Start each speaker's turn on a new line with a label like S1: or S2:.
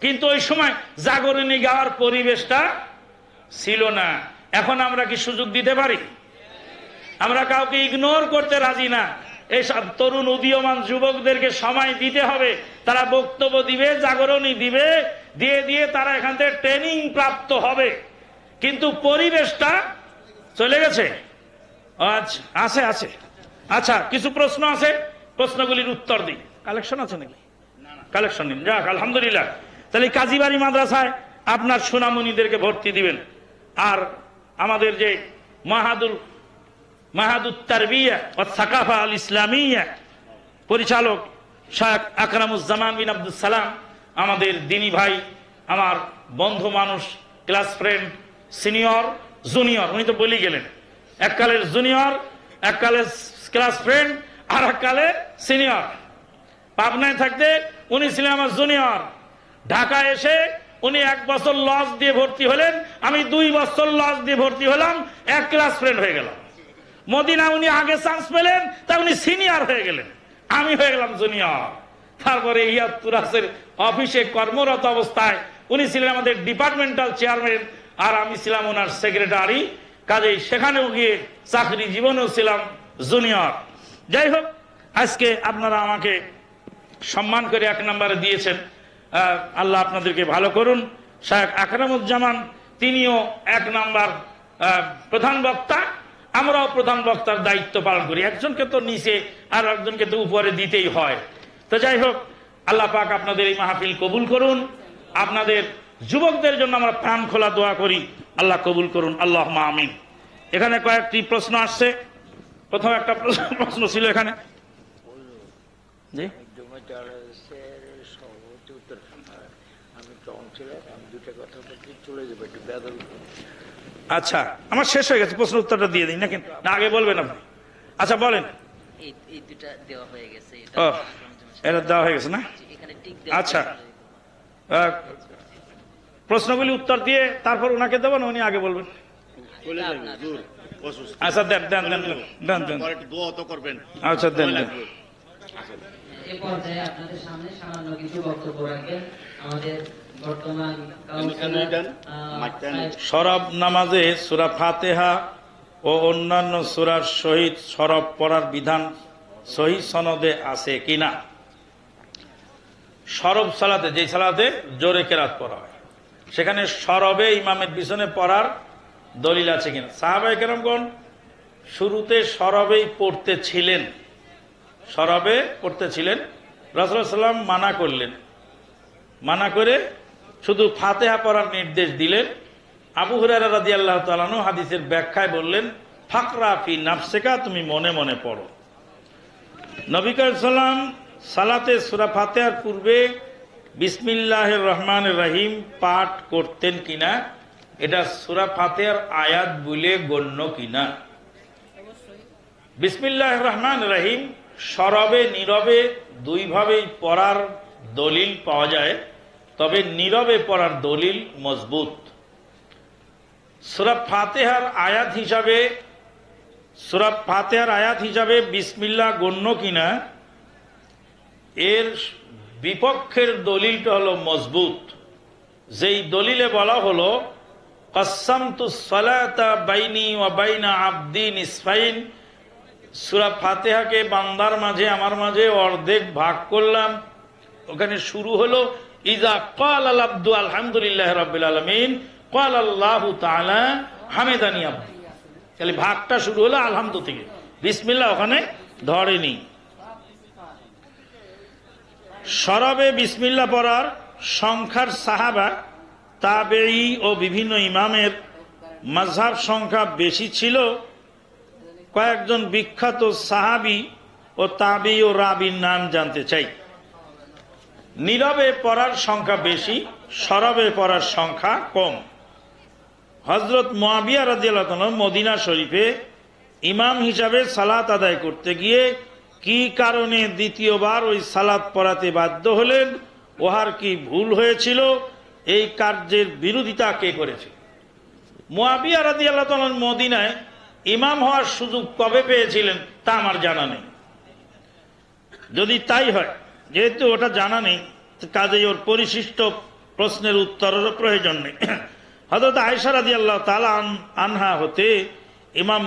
S1: কিন্তু ওই সময় জাগরণী গাওয়ার পরিবেশটা ছিল না। এখন আমরা কি সুযোগ দিতে পারি? আমরা কাউকে ইগনোর করতে রাজি না। এইসব তরুণ উদীয়মান যুবকদেরকে সময় দিতে হবে। তারা বক্তব্য দিবে জাগরণী দিবে দিয়ে দিয়ে তারা এখান থেকে ট্রেনিং প্রাপ্ত হবে। কিন্তু পরিবেশটা চলে গেছে। আচ্ছা আছে আছে। আচ্ছা কিছু প্রশ্ন আছে? প্রশ্নগুলির উত্তর দিই। কালেকশন আছে নাকি? কালেকশন নিন। যাক আলহামদুলিল্লাহ। তাহলে কাজীবাড়ি মাদ্রাসায় আপনার সোনামণিদেরকে ভর্তি দিবেন। আর আমাদের যে মাহাদুল মাহাদুত তারবিয়া ও সাকাফা আল ইসলামিয়া পরিচালক শাহ আকরামুজ্জামান বিন আব্দুল সালাম, আমাদের দিনী ভাই, আমার বন্ধু মানুষ, ক্লাস ফ্রেন্ড, সিনিয়র, জুনিয়র, উনি তো বলি গেলেন। এককালের জুনিয়র এককালের ক্লাস ফ্রেন্ড, আর এককালে সিনিয়র। পাবনায় থাকতে উনি ছিলেন আমার জুনিয়র। ঢাকা এসে উনি এক বছর লস দিয়ে ভর্তি হলেন, আমি দুই বছর লস দিয়ে ভর্তি হলাম, এক ক্লাস ফ্রেন্ড হয়ে গেলাম। মদিনা উনি আগে চান্স পেলেন তা উনি সিনিয়র হয়ে গেলেন। আমি হয়ে গেলাম জুনিয়র। তারপরে ইয়াতুরাসের অফিসে কর্মরত অবস্থায় উনি ছিলেন আমাদের ডিপার্টমেন্টাল চেয়ারম্যান, আর আমি ছিলাম ওনার সেক্রেটারি। কাজেই সেখানেও গিয়ে চাকরি জীবনেও ছিলাম জুনিয়র। যাই হোক, আজকে আপনারা আমাকে সম্মান করে এক নম্বরে দিয়েছেন। আল্লাহ আপনাদেরকে ভালো করুন। শাহেখ আকরামুজ্জামান, তিনিও এক নাম্বার প্রধান বক্তা। আমরাও প্রধান বক্তার দায়িত্ব পালন করি। একজনকে তো নিচে আর একজনকে তো উপরে দিতেই হয়। তো যাই হোক, আল্লাহ পাক আপনাদের এই মাহফিল কবুল করুন। আপনাদের যুবকদের জন্য আমরা প্রাণ খোলা দোয়া করি। আল্লাহ কবুল করুন। আল্লাহ আমিন। এখানে কয়েকটি প্রশ্ন আসছে। প্রথম একটা প্রশ্ন- ছিল এখানে। জি?
S2: আমি কাউন্সিলর আমি দুটা কথা বলতে চলে যাব একটু বেদল
S1: আচ্ছা আমার শেষ হয়ে গেছে প্রশ্ন উত্তরটা দিয়ে দিই নাকি না আগে বলবেন আপনি। আচ্ছা বলেন।
S3: এই এই দুটা দেওয়া হয়ে গেছে এটা
S1: দেওয়া হয়ে গেছে না? আচ্ছা। প্রশ্নগুলি উত্তর দিয়ে তারপর ওনাকে দেবেন উনি আগে বলবেন? আচ্ছা দেন দেন দেন দেন, দেন আচ্ছা দেন দেন।
S4: এ পর্যায়ে আপনাদের সামনে সামান্য কিছু বক্তব্য রাখবেন। আমাদের বর্তমান
S1: সরব নামাজে সুরা ফাতেহা ও অন্যান্য সুরার সহিত সরব পড়ার বিধান সহি সনদে আছে কিনা? সরব সালাতে যে সালাতে জোরে কেরাত পড়া হয় সেখানে সরবে ইমামের পিছনে পড়ার দলিল আছে কিনা? সাহাবাই কেরমগণ শুরুতে সরবেই পড়তে ছিলেন। সরবে করতেছিলেন। সাল্লাম মানা করলেন। মানা করে শুধু ফাতেহা পড়ার নির্দেশ দিলেন। আবু হুরারা রাজি আল্লাহ তালানু হাদিসের ব্যাখ্যায় বললেন ফাকরা ফি নাফসেকা তুমি মনে মনে পড়ো। নবী সাল্লাম সালাতে সুরা ফাতেহার পূর্বে বিসমিল্লাহ রহমান রহিম পাঠ করতেন কিনা এটা সুরা ফাতেহার আয়াত বলে গণ্য কিনা? বিসমিল্লাহ রহমান রহিম সরবে, নীরবে, দুইভাবেই পড়ার দলিল পাওয়া যায়। তবে নীরবে পড়ার দলিল মজবুত। সুরা ফাতেহার আয়াত হিসাবে, সুরা ফাতেহার আয়াত হিসাবে বিসমিল্লা গণ্য কিনা, এর বিপক্ষের দলিলটা হলো মজবুত। যেই দলিলে বলা হলো কসামতু সালাতা বাইনি ওয়া বাইনা আবদিন ইসফাইন সুরা ফাতেহাকে বান্দার মাঝে, আমার মাঝে অর্ধেক ভাগ করলাম। ওখানে শুরু হলো, ইজা কাল আল আব্দু আলহামদুলিল্লাহ রাব্বিল আলামিন কাল আল্লাহু তাআলা হামেদানি আব্দি। তাহলে ভাগটা শুরু হলো আলহামদু থেকে। বিসমিল্লা ওখানে ধরেনি। সরবে বিসমিল্লাহ পড়ার সংখ্যার সাহাবা তাবেই ও বিভিন্ন ইমামের মাঝহাব সংখ্যা বেশি ছিল। কয়েকজন বিখ্যাত সাহাবি ও তাবি ও রাবির নাম জানতে চাই। নীরবে পড়ার সংখ্যা বেশি, সরবে পড়ার সংখ্যা কম। হজরত মোয়াবিয়া রাজিয়াল মদিনা শরীফে ইমাম হিসাবে সালাত আদায় করতে গিয়ে কি কারণে দ্বিতীয়বার ওই সালাত পড়াতে বাধ্য হলেন ওহার কি ভুল হয়েছিল, এই কার্যের বিরোধিতা কে করেছে? মোয়াবিয়া রাজি আল্লাহ মদিনায় ইমাম হওয়ার সুযোগ কবে পেয়েছিলেন তা আমার জানা নেই। যদি তাই হয়, যেহেতু ওটা জানা নেই কাজেই ওর পরিশিষ্ট প্রশ্নের উত্তরেরও প্রয়োজন নেই। হজরত আয়সারাদি আল্লাহ তালা আনহা হতে ইমাম